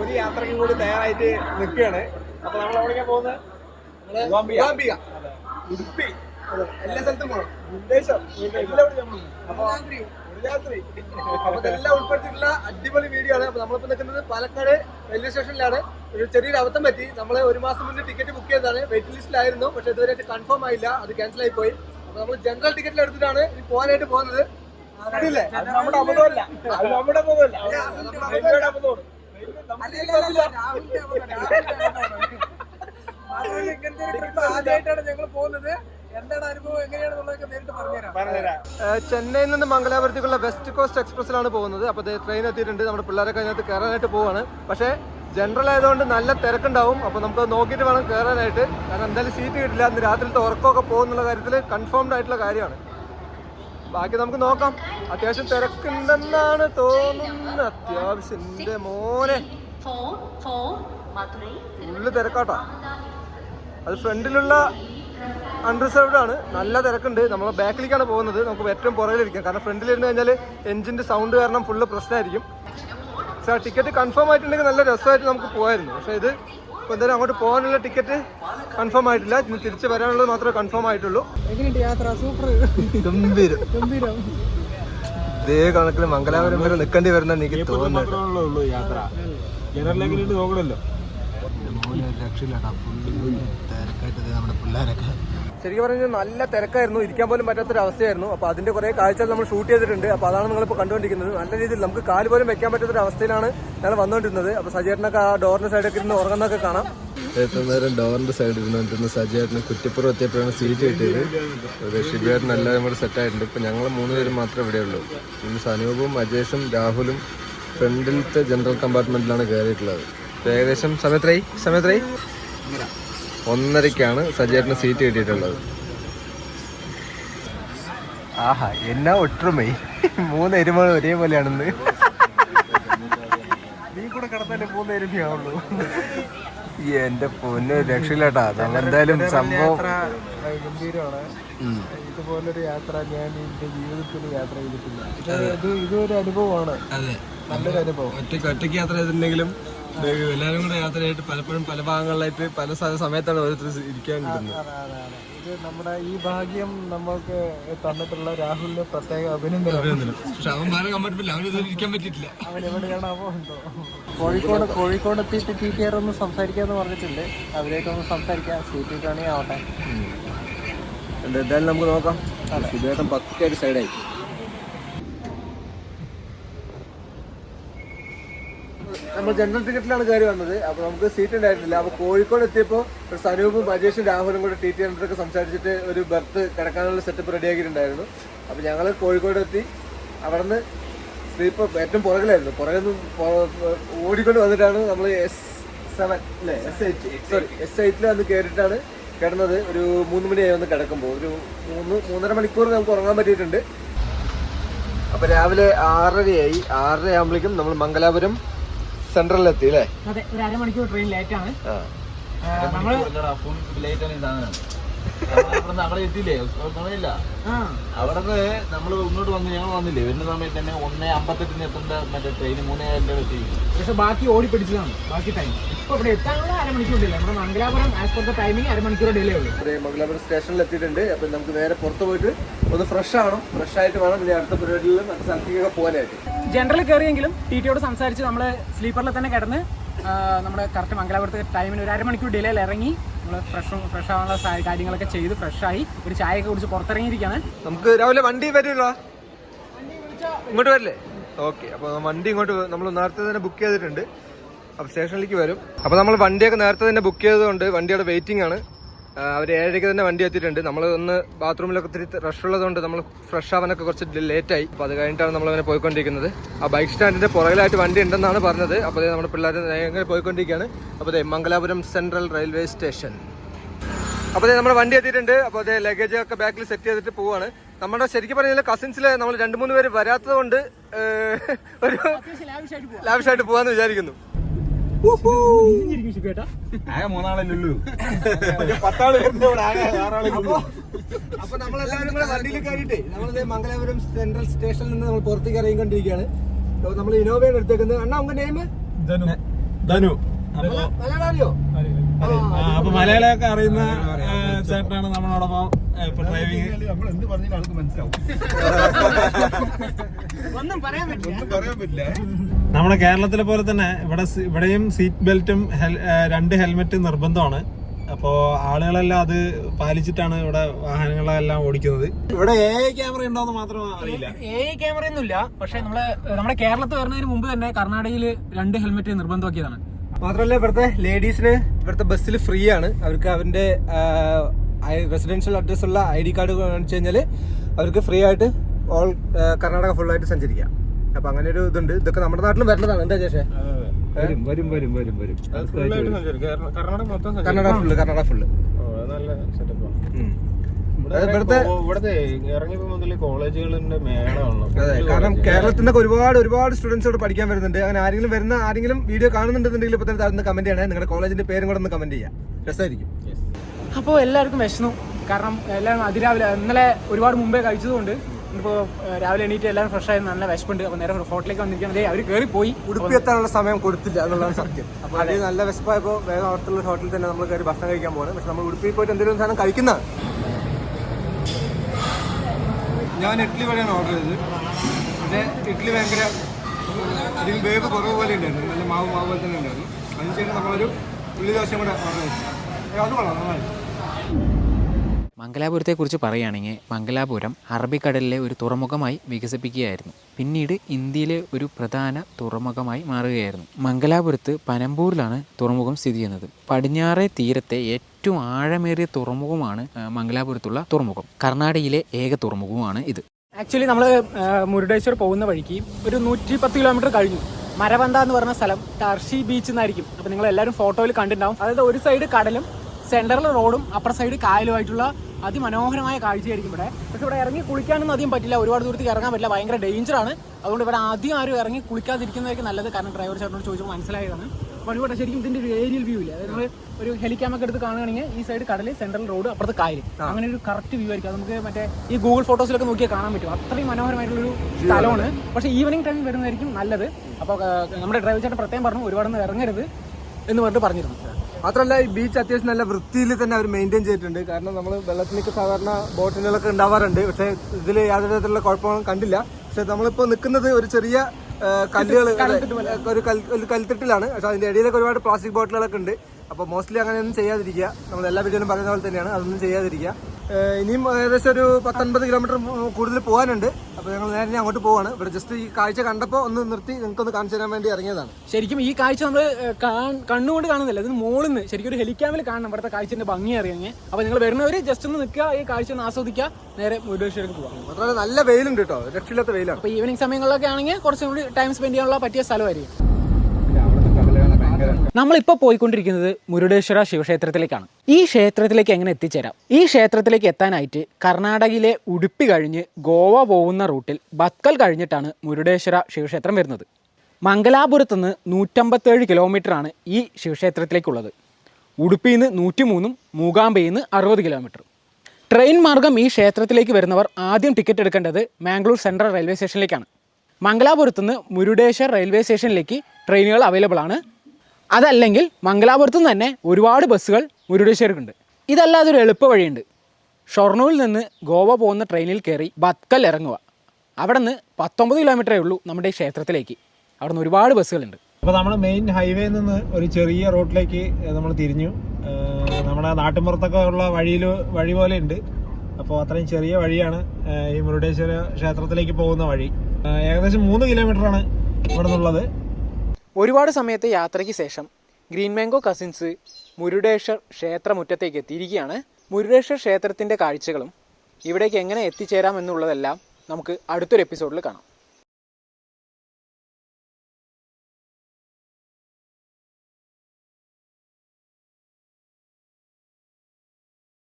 ഒരു യാത്രയ്ക്കും കൂടി തയ്യാറായിട്ട് നിൽക്കുകയാണ്. അപ്പൊ നമ്മൾ എവിടേക്കാ പോകുന്നത്. ഉടുപ്പി എല്ലാ സ്ഥലത്തും പോകണം. അപ്പൊ. അപ്പൊ ഇതെല്ലാം ഉൾപ്പെടുത്തിയിട്ടുള്ള അടിപൊളി വീഡിയോ ആണ്. അപ്പൊ നമ്മളിപ്പോ നിൽക്കുന്നത് പാലക്കാട് റെയിൽവേ സ്റ്റേഷനിലാണ് ഒരു ചെറിയൊരു അബദ്ധം പറ്റി. നമ്മൾ ഒരു മാസം മുന്നേ ടിക്കറ്റ് ബുക്ക് ചെയ്തതാണ്. വെയിറ്റ് ലിസ്റ്റിലായിരുന്നു പക്ഷെ ഇതുവരെയായിട്ട് കൺഫേം ആയില്ല. അത് ക്യാൻസൽ ആയി പോയി. അപ്പൊ നമ്മൾ ജനറൽ ടിക്കറ്റിൽ എടുത്തിട്ടാണ് ഇനി പോകാനായിട്ട് പോകുന്നത്. നമ്മുടെ അബദ്ധമല്ല. നമ്മുടെ അബദ്ധമല്ല. ആദ്യമായിട്ടാണ് ഞങ്ങൾ പോകുന്നത്? എന്താണ് അനുഭവം? എങ്ങനെയാണെന്നുള്ളതൊക്കെ നേരിട്ട് പറഞ്ഞുതരാം. പറഞ്ഞുതരാം. ചെന്നൈയിൽ നിന്ന് മംഗലാപുരത്തേക്കുള്ള വെസ്റ്റ് കോസ്റ്റ് എക്സ്പ്രസ്സിലാണ് പോകുന്നത്. അപ്പോൾ ട്രെയിൻ എത്തിയിട്ടുണ്ട്. നമ്മുടെ പിള്ളേരൊക്കെ അതിനകത്ത് കയറാനായിട്ട് പോവാണ്. പക്ഷേ ജനറൽ ആയതുകൊണ്ട് നല്ല തിരക്കുണ്ടാവും. അപ്പോൾ നമുക്ക് നോക്കിയിട്ട് വേണം കയറാനായിട്ട്. കാരണം എന്തായാലും സീറ്റ് കിട്ടില്ല. അന്ന് രാത്രിയിലത്തെ ഉറക്കമൊക്കെ പോകുന്നുള്ള കാര്യത്തിൽ കൺഫേംഡ് ആയിട്ടുള്ള കാര്യമാണ്. ബാക്കി നമുക്ക് നോക്കാം. അത്യാവശ്യം തിരക്കുണ്ടെന്നാണ് തോന്നുന്നത്. അത്യാവശ്യം എന്റെ മോനെ. ഫുള്ള് തിരക്കാട്ടോ. അത് ഫ്രണ്ടിലുള്ള അൺറിസർവ്ഡ് ആണ്. നല്ല തിരക്കുണ്ട്. നമ്മൾ ബാക്കിലേക്കാണ് പോകുന്നത്. നമുക്ക് ഏറ്റവും പുറകിലിരിക്കാം. കാരണം ഫ്രണ്ടിൽ ഇരുന്ന് കഴിഞ്ഞാൽ എഞ്ചിന്റെ സൗണ്ട് കാരണം ഫുള്ള് പ്രശ്നമായിരിക്കും. പക്ഷേ ആ ടിക്കറ്റ് കൺഫേം ആയിട്ടുണ്ടെങ്കിൽ നല്ല രസമായിട്ട് നമുക്ക് പോകായിരുന്നു പക്ഷേ ഇത് ഇപ്പോൾ എന്തായാലും അങ്ങോട്ട് പോകാനുള്ള ടിക്കറ്റ് കൺഫേം ആയിട്ടില്ല. തിരിച്ചു വരാനുള്ളത് മാത്രമേ കൺഫേം ആയിട്ടുള്ളൂ. എങ്ങനെയുണ്ട് യാത്ര? സൂപ്പർ. ഗംഭീരം. ഗംഭീരം. ഇതേ കണക്കിൽ മംഗലാപുരം വരെ നിൽക്കേണ്ടി വരുന്ന എനിക്ക് തോന്നുന്നു യാത്ര. ജനറലെങ്കിലും നോക്കണല്ലോ ശരിക്കും പറഞ്ഞാൽ നല്ല തിരക്കായിരുന്നു. ഇരിക്കാൻ പോലും പറ്റാത്തൊരു അവസ്ഥയായിരുന്നു. അപ്പോൾ അതിന്റെ കുറേ കാഴ്ചകൾ നമ്മൾ ഷൂട്ട് ചെയ്തിട്ടുണ്ട്. അപ്പോൾ അതാണ് നിങ്ങളിപ്പോൾ കണ്ടുകൊണ്ടിരിക്കുന്നത്. നല്ല രീതിയിൽ നമുക്ക് കാൽ പോലും വെക്കാൻ പറ്റാത്തൊരു അവസ്ഥയിലാണ് ഞങ്ങൾ വന്നുകൊണ്ടിരുന്നത്. അപ്പോൾ സജീറിനൊക്കെ ആ ഡോറിന്റെ സൈഡൊക്കെ ഇരുന്ന് ഉറങ്ങുന്നൊക്കെ കാണാം. നേരം ഡോറിന്റെ സൈഡിൽ ഇരുന്നിരുന്ന സജീറിന് കുറ്റിപ്പുറം എത്തിയപ്പോഴാണ് സീറ്റ് കിട്ടിയത്. ഷിബിയേട്ടൻ എല്ലാവരും കൂടെ സെറ്റ് ആയിട്ടുണ്ട്. ഇപ്പൊ ഞങ്ങൾ മൂന്ന് പേരും മാത്രമേ ഇവിടെയുള്ളൂ ഇന്ന് സനൂപും അജേഷും രാഹുലും ഫ്രണ്ടിലത്തെ ജനറൽ കമ്പാർട്ട്മെന്റിലാണ് കയറിയിട്ടുള്ളത് ഏകദേശം സമയത്രയായി സമയത്രയായി ഒന്നരക്കാണ് സജ്ജേട്ടന് സീറ്റ് കിട്ടിയിട്ടുള്ളത്. ആഹാ എന്നാ ഒട്ടുമേ. മൂന്ന് എരുമകൾ ഒരേപോലെയാണെന്ന്. നീ കൂടെ കിടന്നാലേ മൂന്ന് എരുമയാവുള്ളൂ. എന്റെ പൊന്ന് രക്ഷയില്ലാട്ടാ. എന്തായാലും സംഭവം. ഇതുപോലൊരു യാത്ര ഞാൻ എന്റെ ജീവിതത്തിൽ യാത്ര ചെയ്തിട്ടില്ല. ഇത് ഇത് ഇതൊരു അനുഭവമാണ്. അതെ. നല്ലൊരു അനുഭവം. ഒറ്റയ്ക്ക് ഒറ്റയ്ക്ക് യാത്ര ചെയ്തിട്ടുണ്ടെങ്കിലും എല്ലാവരും കൂടെ യാത്രയായിട്ട് പലപ്പോഴും പല ഭാഗങ്ങളിലായിട്ട് പല സമയത്താണ് ഓരോരുത്തർ ഇരിക്കാൻ കിട്ടുന്നത്. ഇത് നമ്മുടെ ഈ ഭാഗ്യം നമുക്ക് തന്നിട്ടുള്ള രാഹുലിന് പ്രത്യേക അഭിനന്ദനം. പക്ഷെ അവൻ വേറെ കമ്പാർട്ട്മെന്റ് അവൻ ഇതുവരെ ഇരിക്കാൻ പറ്റിയിട്ടില്ല. അവൻ എവിടെയാണാവോ കോഴിക്കോട് കോഴിക്കോട് എത്തിയിട്ട് ടി ടി ആർ ഒന്ന് സംസാരിക്കാന്ന് പറഞ്ഞിട്ടുണ്ട്. അവരായിട്ടൊന്ന് സംസാരിക്കാം. സീറ്റ് കിട്ടുകയാണെങ്കിൽ ആവട്ടെ. എന്തായാലും നമുക്ക് നോക്കാം. സുധേട്ടൻ പക്കയായിട്ട് സൈഡായി നമ്മൾ ജനറൽ ടിക്കറ്റിലാണ് കയറി വന്നത്. അപ്പൊ നമുക്ക് സീറ്റ് ഉണ്ടായിരുന്നില്ല. അപ്പൊ കോഴിക്കോട് എത്തിയപ്പോൾ സനൂപും അജേഷും രാഹുലും കൂടെ ടി ടി അടുത്തൊക്കെ സംസാരിച്ചിട്ട് ഒരു ബർത്ത് കിടക്കാനുള്ള സെറ്റപ്പ് റെഡിയാക്കിയിട്ടുണ്ടായിരുന്നു അപ്പൊ ഞങ്ങൾ കോഴിക്കോട് എത്തി. അവിടെ നിന്ന് സ്ലീപ്പർ ഏറ്റവും പുറകിലായിരുന്നു. പുറകിൽ നിന്ന് ഓടിക്കൊണ്ട് വന്നിട്ടാണ് നമ്മൾ എസ് സെവൻ അല്ലേ? എസ് എയ്റ്റ് സോറി എസ് എയ്റ്റിൽ വന്ന് കയറിയിട്ടാണ് കിടന്നത്. ഒരു മൂന്ന് മണിയായി വന്ന് കിടക്കുമ്പോൾ ഒരു മൂന്ന് മൂന്നര മണിക്കൂർ നമുക്ക് ഉറങ്ങാൻ പറ്റിയിട്ടുണ്ട്. അപ്പൊ രാവിലെ ആറരയായി. ആറര ആകുമ്പോഴേക്കും നമ്മൾ മംഗലാപുരം സെൻട്രലിൽ എത്തി അല്ലേ? അതെ ഒരു അരമണിക്കൂർ ട്രെയിൻ ലേറ്റ് ആണ്. നമ്മൾ അവിടെ എത്തിയില്ലേ? സമയമില്ല. ആ. അവിടെ നിന്ന് നമ്മൾ ഇങ്ങോട്ട് വന്ന് ഞങ്ങൾ വന്നില്ലേ? വരുന്ന സമയത്ത് തന്നെ ഒന്നേ അമ്പത്തെട്ടിന് എത്തേണ്ട മറ്റേ ട്രെയിൻ മൂന്നേ ഏഴിന്റെ എത്തി പക്ഷെ ബാക്കി ഓടി പിടിച്ചതാണ്. ബാക്കി ടൈം ഇപ്പൊ ഇവിടെ എത്താനുള്ള അരമണിക്കൂർ ഡിലേ നമ്മുടെ Mangalapuram as per the timing അരമണിക്കൂർ ഡിലേ ഉള്ളൂ. അതെ മംഗലാപുരം സ്റ്റേഷനിൽ എത്തിയിട്ടുണ്ട്. അപ്പൊ നമുക്ക് നേരെ പുറത്ത് പോയിട്ട് ഒന്ന് ഫ്രഷ് ആവണം. ഫ്രഷ് ആയിട്ട് വേണം ഇനി അടുത്ത പരിപാടിയിൽ മറ്റു സ്ഥലത്തേക്കൊക്കെ പോകാനായിട്ട്. ജനറൽ കയറിയെങ്കിലും ടി ടിയോട് സംസാരിച്ച് നമ്മൾ സ്ലീപ്പറിൽ തന്നെ കിടന്ന് നമ്മുടെ കറക്റ്റ് മംഗലാപുരത്ത് ടൈമിന് ഒരു അരമണിക്കൂർ ഡിലേയിൽ ഇറങ്ങി. നമ്മൾ ഫ്രഷ് ഫ്രഷ് ആവാനുള്ള കാര്യങ്ങളൊക്കെ ചെയ്ത് ഫ്രഷായി ഒരു ചായയൊക്കെ കുടിച്ച് പുറത്തിറങ്ങിയിരിക്കുകയാണ്. നമുക്ക് രാവിലെ വണ്ടി വരുമല്ലോ? ഇങ്ങോട്ട് വരില്ലേ? ഓക്കെ അപ്പോൾ വണ്ടി ഇങ്ങോട്ട് നമ്മൾ നേരത്തെ തന്നെ ബുക്ക് ചെയ്തിട്ടുണ്ട്. അപ്പോൾ സ്റ്റേഷനിലേക്ക് വരും. അപ്പോൾ നമ്മൾ വണ്ടിയൊക്കെ നേരത്തെ തന്നെ ബുക്ക് ചെയ്തതുകൊണ്ട് വണ്ടിയുടെ വെയിറ്റിംഗ് ആണ്. അവർ ഏഴരയ്ക്ക് തന്നെ വണ്ടി എത്തിയിട്ടുണ്ട്. നമ്മൾ ഒന്ന് ബാത്റൂമിലൊക്കെ ഒത്തിരി റഷ് ഉള്ളതുകൊണ്ട് നമ്മൾ ഫ്രഷ് ആവാനൊക്കെ കുറച്ച് ലേറ്റായി അപ്പോൾ അത് കഴിഞ്ഞിട്ടാണ് നമ്മൾ അങ്ങനെ പോയിക്കൊണ്ടിരിക്കുന്നത്. ആ ബൈക്ക് സ്റ്റാൻഡിന്റെ പുറകിലായിട്ട് വണ്ടി ഉണ്ടെന്നാണ് പറഞ്ഞത്. അപ്പോൾ നമ്മുടെ പിള്ളേർ അങ്ങനെ പോയിക്കൊണ്ടിരിക്കുകയാണ്. അപ്പോൾ ദേ മംഗലാപുരം സെൻട്രൽ റെയിൽവേ സ്റ്റേഷൻ അപ്പോൾ ദേ നമ്മുടെ വണ്ടി എത്തിയിട്ടുണ്ട്. അപ്പോൾ അതേ ലഗേജ് ഒക്കെ ബാക്കിൽ സെറ്റ് ചെയ്തിട്ട് പോവാണ്. നമ്മുടെ ശരിക്കും പറഞ്ഞാൽ കസിൻസിൽ നമ്മൾ രണ്ട് മൂന്ന് പേര് വരാത്തത് കൊണ്ട് ഒരു ലാവിഷായിട്ട് പോകാമെന്ന് വിചാരിക്കുന്നു. ആകെ മൂന്നാളല്ലേ ഉള്ളൂ. പത്താൾ അപ്പൊ നമ്മളെല്ലാവരും കൂടെ വണ്ടിയിൽ കയറിയിട്ട് നമ്മളിത് മംഗലാപുരം സെൻട്രൽ സ്റ്റേഷനിൽ നിന്ന് നമ്മൾ പുറത്തേക്ക് ഇറങ്ങിക്കൊണ്ടിരിക്കുകയാണ്. അപ്പോൾ നമ്മൾ ഇനോവയാണ് എടുത്തേക്കുന്നത്. അണ്ണാ ഉங்க നെയിം ധനു. ധനു. മലയാളം. അറിയോ അപ്പൊ മലയാളമൊക്കെ അറിയുന്ന ചേട്ടനാണ് നമ്മളോടൊപ്പം ഇപ്പൊ ഡ്രൈവിംഗ് നമ്മൾ എന്ത് പറഞ്ഞാലും ആൾക്ക് മനസ്സിലാവും. ഒന്നും പറയാൻ പറ്റില്ല. ഒന്നും പറയാൻ പറ്റില്ല. നമ്മുടെ കേരളത്തിലെ പോലെ തന്നെ ഇവിടെ ഇവിടെയും സീറ്റ് ബെൽറ്റും രണ്ട് ഹെൽമെറ്റും നിർബന്ധമാണ്. അപ്പോ ആളുകളെല്ലാം അത് പാലിച്ചിട്ടാണ് ഇവിടെ വാഹനങ്ങളെല്ലാം ഓടിക്കുന്നത്. ഇവിടെ എ ഐ ക്യാമറ ഉണ്ടോന്ന് മാത്രം അറിയില്ല. എ ഐ ക്യാമറ ഒന്നുമില്ല. പക്ഷെ നമ്മൾ നമ്മുടെ കേരളത്തിൽ വരുന്നതിന് മുമ്പ് തന്നെ കർണാടകയിൽ രണ്ട് ഹെൽമെറ്റ് നിർബന്ധമാക്കിയതാണ്. മാത്രമല്ല ഇവിടുത്തെ ലേഡീസിന് ഇവിടുത്തെ ബസ്സിൽ ഫ്രീ ആണ്. അവർക്ക് അവരുടെ റെസിഡൻഷ്യൽ അഡ്രസ്സുള്ള ഐ ഡി കാർഡ് കാണിച്ചു കഴിഞ്ഞാൽ അവർക്ക് ഫ്രീ ആയിട്ട് ഓൾ കർണാടക ഫുള്ളായിട്ട് ആയിട്ട് സഞ്ചരിക്കാം. അപ്പൊ അങ്ങനെ ഒരു ഇതുണ്ട്. ഇതൊക്കെ നമ്മുടെ നാട്ടിലും വരുന്നതാണ്. എന്താ ചേച്ചേ വരും വരും വരും വരും വരും. കർണാടക ഫുള്ള് കർണാടക ഫുള്ള് നല്ല സെറ്റപ്പാണ് അതെ കാരണം കേരളത്തിന്റെ ഒരുപാട് ഒരുപാട് സ്റ്റുഡൻസ് ഇവിടെ പഠിക്കാൻ വരുന്നുണ്ട്. അങ്ങനെ ആരെങ്കിലും വരുന്ന ആരെങ്കിലും വീഡിയോ കാണുന്നുണ്ടെന്നുണ്ടെങ്കിൽ ഇപ്പൊ തന്നെ താഴ്ന്ന് കമന്റ് ചെയ്യണേ. നിങ്ങളുടെ കോളേജിന്റെ പേരും കൂടെ ഒന്ന് കമന്റ് ചെയ്യാം. രസമായിരിക്കും. അപ്പോൾ എല്ലാവർക്കും വിശന്നു കാരണം എല്ലാം അതിരാവിലെ ഇന്നലെ ഒരുപാട് മുമ്പേ കഴിച്ചതുകൊണ്ട് ഇപ്പോൾ രാവിലെ എണീറ്റ് എല്ലാവരും ഫ്രഷ് ആയി നല്ല വിശപ്പുണ്ട്. അപ്പോൾ നേരെ ഹോട്ടലിലേക്ക് വന്നിരിക്കുന്നത് അവർ കയറി പോയി ഉടുപ്പി എത്താനുള്ള സമയം കൊടുത്തില്ല എന്നുള്ളതാണ് സത്യം. അപ്പോൾ അത് നല്ല വിശപ്പായപ്പോൾ വേഗം അവിടുത്തെ ഹോട്ടലിൽ തന്നെ നമ്മൾ കയറി ഭക്ഷണം കഴിക്കാൻ പോകുന്നത് പക്ഷെ നമ്മൾ ഉടുപ്പിയിൽ പോയിട്ട് എന്തെങ്കിലും സാധനം കഴിക്കുന്ന ഞാൻ ഇഡ്ഡലി വഴിയാണ് ഓർഡർ ചെയ്തത്. പക്ഷേ ഇഡ്ഡലി ഭയങ്കര ഇതിൽ വേവ് കുറവ് പോലെ ഉണ്ടായിരുന്നു. നല്ല മാവ് മാവ് പോലെ തന്നെ ഉണ്ടായിരുന്നു. അതിനുശേഷം നമ്മളൊരു ഉള്ളി ദോശയും കൂടെ ഓർഡർ ചെയ്തു. അത് കൊള്ളാം നന്നായി. മംഗലാപുരത്തെക്കുറിച്ച് പറയുകയാണെങ്കിൽ മംഗലാപുരം അറബിക്കടലിലെ ഒരു തുറമുഖമായി വികസിപ്പിക്കുകയായിരുന്നു. പിന്നീട് ഇന്ത്യയിലെ ഒരു പ്രധാന തുറമുഖമായി മാറുകയായിരുന്നു. മംഗലാപുരത്ത് പനമ്പൂരിലാണ് തുറമുഖം സ്ഥിതി ചെയ്യുന്നത്. പടിഞ്ഞാറേ തീരത്തെ ഏറ്റവും ആഴമേറിയ തുറമുഖമാണ് മംഗലാപുരത്തുള്ള തുറമുഖം. കർണാടകയിലെ ഏക തുറമുഖമാണ് ഇത്. ആക്ച്വലി നമ്മൾ മുരുടേശ്വർ പോകുന്ന വഴിക്ക് ഒരു നൂറ്റി പത്ത് കിലോമീറ്റർ കഴിഞ്ഞു. മരവന്ത എന്ന് പറഞ്ഞ സ്ഥലം ടർഷി ബീച്ച് എന്നായിരിക്കും. അപ്പോൾ നിങ്ങൾ എല്ലാവരും ഫോട്ടോയിൽ കണ്ടിട്ടുണ്ടാവും. അതായത് ഒരു സൈഡ് കടലും സെൻട്രൽ റോഡും അപ്പർ സൈഡ് കായലുമായിട്ടുള്ള അതിമനോഹരമായ കാഴ്ചയായിരിക്കും ഇവിടെ. പക്ഷെ ഇവിടെ ഇറങ്ങി കുളിക്കാനൊന്നും അധികം പറ്റില്ല. ഒരുപാട് ദൂരത്തേക്ക് ഇറങ്ങാൻ പറ്റില്ല. ഭയങ്കര ഡേഞ്ചറാണ് അതുകൊണ്ട് ഇവിടെ ആദ്യം ആരും ഇറങ്ങി കുളിക്കാതിരിക്കുന്നതായിരിക്കും നല്ലത്. കാരണം ഡ്രൈവർ ചേട്ടനോട് ചോദിച്ചപ്പോൾ മനസ്സിലായതാണ്. ഇവിടെ ശരിക്കും ഇതിന്റെ ഒരു ഏരിയൽ വ്യൂ ഇല്ല? അതായത് നമ്മൾ ഒരു ഹെലിക്യാമൊക്കെ എടുത്ത് കാണുകയാണെങ്കിൽ ഈ സൈഡ് കടൽ സെൻട്രൽ റോഡ് അപ്പുറത്ത് കായൽ അങ്ങനെ ഒരു കറക്റ്റ് വ്യൂ ആയിരിക്കും. നമുക്ക് മറ്റേ ഈ ഗൂഗിൾ ഫോട്ടോസിലൊക്കെ നോക്കിയാൽ കാണാൻ പറ്റും. അത്രയും മനോഹരമായിട്ടുള്ളൊരു സ്ഥലമാണ്. പക്ഷേ ഈവനിങ് ടൈം വരുന്നതായിരിക്കും നല്ലത്. അപ്പോൾ നമ്മുടെ ഡ്രൈവർ ചേട്ടൻ പ്രത്യേകം പറഞ്ഞു ഒരുപാടൊന്നും ഇറങ്ങരുത്. എന്ന് പറഞ്ഞിട്ട് പറഞ്ഞിരുന്നു. മാത്രമല്ല ഈ ബീച്ച് അത്യാവശ്യം നല്ല വൃത്തിയിൽ തന്നെ അവർ മെയിന്റെയിൻ ചെയ്തിട്ടുണ്ട്. കാരണം നമ്മൾ വെള്ളത്തിലേക്ക് സാധാരണ ബോട്ടിനുകളൊക്കെ ഉണ്ടാവാറുണ്ട്. പക്ഷേ ഇതിൽ യാതൊരു തരത്തിലുള്ള കുഴപ്പങ്ങളും കണ്ടില്ല. പക്ഷെ നമ്മളിപ്പോൾ നിൽക്കുന്നത് ഒരു ചെറിയ കല്ലുകൾ ഒരു കൽ ഒരു കൽത്തിട്ടിലാണ്. പക്ഷെ അതിന്റെ ഇടയിലൊക്കെ ഒരുപാട് പ്ലാസ്റ്റിക് ബോട്ടിലുകളൊക്കെ ഉണ്ട്. അപ്പോൾ മോസ്റ്റ്ലി അങ്ങനെയൊന്നും ചെയ്യാതിരിക്കുക. നമ്മൾ എല്ലാ വീഡിയോയിലും പറയുന്ന പോലെ തന്നെയാണ്. അതൊന്നും ചെയ്യാതിരിക്കുക. ഇനിയും ഏകദേശം ഒരു പത്തൊൻപത് കിലോമീറ്റർ കൂടുതൽ പോകാനുണ്ട്. അപ്പോൾ ഞങ്ങൾ നേരെ അങ്ങോട്ട് പോവാണ്. ഇവിടെ ജസ്റ്റ് ഈ കാഴ്ച കണ്ടപ്പോൾ ഒന്ന് നിർത്തി നിങ്ങൾക്ക് ഒന്ന് കാണിച്ചു തരാൻ വേണ്ടി ഇറങ്ങിയതാണ്. ശരിക്കും ഈ കാഴ്ച നമ്മൾ കണ്ണുകൊണ്ട് കാണുന്നില്ല. ഇതിന് മുകളിൽ നിന്ന് ശരിക്കും ഒരു ഹെലിക്കാമിൽ കാണണം. ഇവിടുത്തെ കാഴ്ചന്റെ ഭംഗി അറിയാമെങ്കിൽ അപ്പോൾ നിങ്ങൾ വരുന്നവർ ജസ്റ്റ് ഒന്ന് നിൽക്കുക. ഈ കാഴ്ച ഒന്ന് ആസ്വദിക്കുക. നേരെ മുരുടേശ്വരക്ക് പോകാം മാത്രമല്ല നല്ല വെയിലുണ്ട് കേട്ടോ. രക്ഷയില്ലാത്ത വെയിലാണ്. അപ്പോൾ ഈവനിങ് സമയങ്ങളിലൊക്കെ ആണെങ്കിൽ കുറച്ചും കൂടി ടൈം സ്പെൻഡ് ചെയ്യാനുള്ള പറ്റിയ സ്ഥലമായിരിക്കും. നമ്മളിപ്പോൾ പോയിക്കൊണ്ടിരിക്കുന്നത് മുരുടേശ്വര ശിവക്ഷേത്രത്തിലേക്കാണ്. ഈ ക്ഷേത്രത്തിലേക്ക് എങ്ങനെ എത്തിച്ചേരാം? ഈ ക്ഷേത്രത്തിലേക്ക് എത്താനായിട്ട് കർണാടകയിലെ ഉടുപ്പി കഴിഞ്ഞ് ഗോവ പോകുന്ന റൂട്ടിൽ ബത്കൽ കഴിഞ്ഞിട്ടാണ് മുരുടേശ്വര ശിവക്ഷേത്രം വരുന്നത്. മംഗലാപുരത്ത് നിന്ന് നൂറ്റമ്പത്തേഴ് കിലോമീറ്ററാണ് ഈ ശിവക്ഷേത്രത്തിലേക്കുള്ളത്. ഉടുപ്പിയിൽ നിന്ന് നൂറ്റിമൂന്നും മൂകാംബയിൽ നിന്ന് അറുപത് കിലോമീറ്റർ. ട്രെയിൻ മാർഗം ഈ ക്ഷേത്രത്തിലേക്ക് വരുന്നവർ ആദ്യം ടിക്കറ്റ് എടുക്കേണ്ടത് മാംഗ്ലൂർ സെൻട്രൽ റെയിൽവേ സ്റ്റേഷനിലേക്കാണ്. മംഗലാപുരത്ത് നിന്ന് മുരുടേശ്വർ റെയിൽവേ സ്റ്റേഷനിലേക്ക് ട്രെയിനുകൾ അവൈലബിൾ ആണ്. അതല്ലെങ്കിൽ മംഗലാപുരത്തു നിന്ന് തന്നെ ഒരുപാട് ബസ്സുകൾ മുരുടേശ്വരക്കുണ്ട് ഇതല്ലാതെ ഒരു എളുപ്പ വഴിയുണ്ട്. ഷൊർണൂരിൽ നിന്ന് ഗോവ പോകുന്ന ട്രെയിനിൽ കയറി ബത്കൽ ഇറങ്ങുക. അവിടെ നിന്ന് പത്തൊമ്പത് കിലോമീറ്ററേ ഉള്ളൂ നമ്മുടെ ക്ഷേത്രത്തിലേക്ക്. അവിടെ നിന്ന് ഒരുപാട് ബസ്സുകളുണ്ട്. അപ്പോൾ നമ്മൾ മെയിൻ ഹൈവേയിൽ നിന്ന് ഒരു ചെറിയ റോഡിലേക്ക് നമ്മൾ തിരിഞ്ഞു. നമ്മുടെ നാട്ടിൻപുറത്തൊക്കെ ഉള്ള വഴിയിൽ വഴി പോലെ ഉണ്ട് അപ്പോൾ അത്രയും ചെറിയ വഴിയാണ് ഈ മുരുടേശ്വര ക്ഷേത്രത്തിലേക്ക് പോകുന്ന വഴി. ഏകദേശം മൂന്ന് കിലോമീറ്ററാണ് ഇവിടെ നിന്നുള്ളത് ഒരുപാട് സമയത്തെ യാത്രയ്ക്ക് ശേഷം ഗ്രീൻ മാംഗോ കസിൻസ് മുരുടേശ്വർ ക്ഷേത്രമുറ്റത്തേക്ക് എത്തിയിരിക്കുകയാണ്. മുരുടേശ്വർ ക്ഷേത്രത്തിന്റെ കാഴ്ചകളും ഇവിടേക്ക് എങ്ങനെ എത്തിച്ചേരാം എന്നുള്ളതെല്ലാം നമുക്ക് അടുത്തൊരു എപ്പിസോഡിൽ കാണാം.